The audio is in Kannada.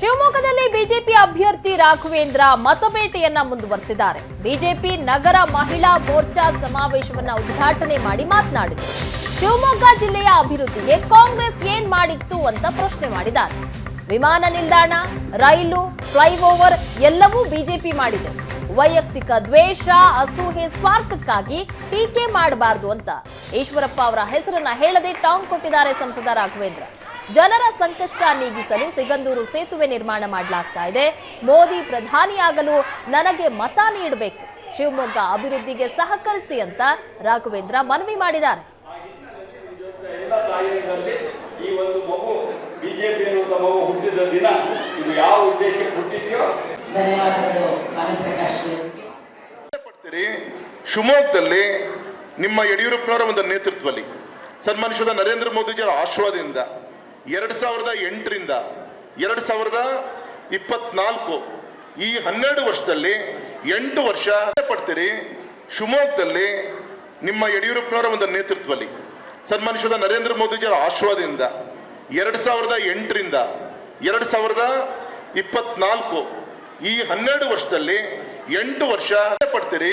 ಶಿವಮೊಗ್ಗದಲ್ಲಿ ಬಿಜೆಪಿ ಅಭ್ಯರ್ಥಿ ರಾಘವೇಂದ್ರ ಮತಬೇಟೆಯನ್ನ ಮುಂದುವರೆಸಿದ್ದಾರೆ. ಬಿಜೆಪಿ ನಗರ ಮಹಿಳಾ ಮೋರ್ಚಾ ಸಮಾವೇಶವನ್ನ ಉದ್ಘಾಟನೆ ಮಾಡಿ ಮಾತನಾಡಿದರು ಶಿವಮೊಗ್ಗ ಜಿಲ್ಲೆಯ ಅಭಿವೃದ್ಧಿಗೆ ಕಾಂಗ್ರೆಸ್ ಏನ್ ಮಾಡಿತ್ತು ಅಂತ ಪ್ರಶ್ನೆ ಮಾಡಿದ್ದಾರೆ. ವಿಮಾನ ನಿಲ್ದಾಣ, ರೈಲು, ಫ್ಲೈಓವರ್ ಎಲ್ಲವೂ ಬಿಜೆಪಿ ಮಾಡಿದೆ. ವೈಯಕ್ತಿಕ ದ್ವೇಷ, ಅಸೂಹೆ, ಸ್ವಾರ್ಥಕ್ಕಾಗಿ ಟೀಕೆ ಮಾಡಬಾರದು ಅಂತ ಈಶ್ವರಪ್ಪ ಅವರ ಹೆಸರನ್ನ ಹೇಳದೆ ಟಾಂಗ್ ಕೊಟ್ಟಿದ್ದಾರೆ ಸಂಸದ ರಾಘವೇಂದ್ರ. ಜನರ ಸಂಕಷ್ಟ ನೀಗಿಸಲು ಸಿಗಂದೂರು ಸೇತುವೆ ನಿರ್ಮಾಣ ಮಾಡಲಾಗ್ತಾ ಇದೆ. ಮೋದಿ ಪ್ರಧಾನಿಯಾಗಲು ನನಗೆ ಮತ ನೀಡಬೇಕು. ಶಿವಮೊಗ್ಗ ಅಭಿವೃದ್ಧಿಗೆ ಸಹಕರಿಸಿ ಅಂತ ರಾಘವೇಂದ್ರ ಮನವಿ ಮಾಡಿದ್ದಾರೆ. ಎಲ್ಲ ತಾಯಿಯರಲ್ಲಿ ಈ ಒಂದು ಮಗು ಬಿಜೆಪಿ ಅನ್ನುವಂಥ ಮಗು ಹುಟ್ಟಿದ ದಿನ ಇದು ಯಾವ ಉದ್ದೇಶಕ್ಕೆ ಹುಟ್ಟಿದೆಯೋ? ಪಡ್ತೀರಿ ಶಿವಮೊಗ್ಗದಲ್ಲಿ ನಿಮ್ಮ ಯಡಿಯೂರಪ್ಪನವರ ಒಂದು ನೇತೃತ್ವದಲ್ಲಿ ಸನ್ಮಾನಿಸಿದ ನರೇಂದ್ರ ಮೋದಿಜಿಯವರ ಆಶೀರ್ವಾದದಿಂದ ಎರಡು ಸಾವಿರದ ಎಂಟರಿಂದ ಎರಡು ಸಾವಿರದ ಇಪ್ಪತ್ನಾಲ್ಕು ಈ ಹನ್ನೆರಡು ವರ್ಷದಲ್ಲಿ ಎಂಟು ವರ್ಷ ಪಡ್ತೀರಿ ಶಿವಮೊಗ್ಗದಲ್ಲಿ ನಿಮ್ಮ ಯಡಿಯೂರಪ್ಪನವರ ಒಂದು ನೇತೃತ್ವದಲ್ಲಿ. ಸನ್ಮಾನಿಸಿದ ನರೇಂದ್ರ ಮೋದಿಜಿಯವರ ಆಶೀರ್ವಾದದಿಂದ ಎರಡು ಸಾವಿರದ ಎಂಟರಿಂದ ಎರಡು ಸಾವಿರದ ಇಪ್ಪತ್ನಾಲ್ಕು ಈ ಹನ್ನೆರಡು ವರ್ಷದಲ್ಲಿ ಎಂಟು ವರ್ಷ ಪಡ್ತೀರಿ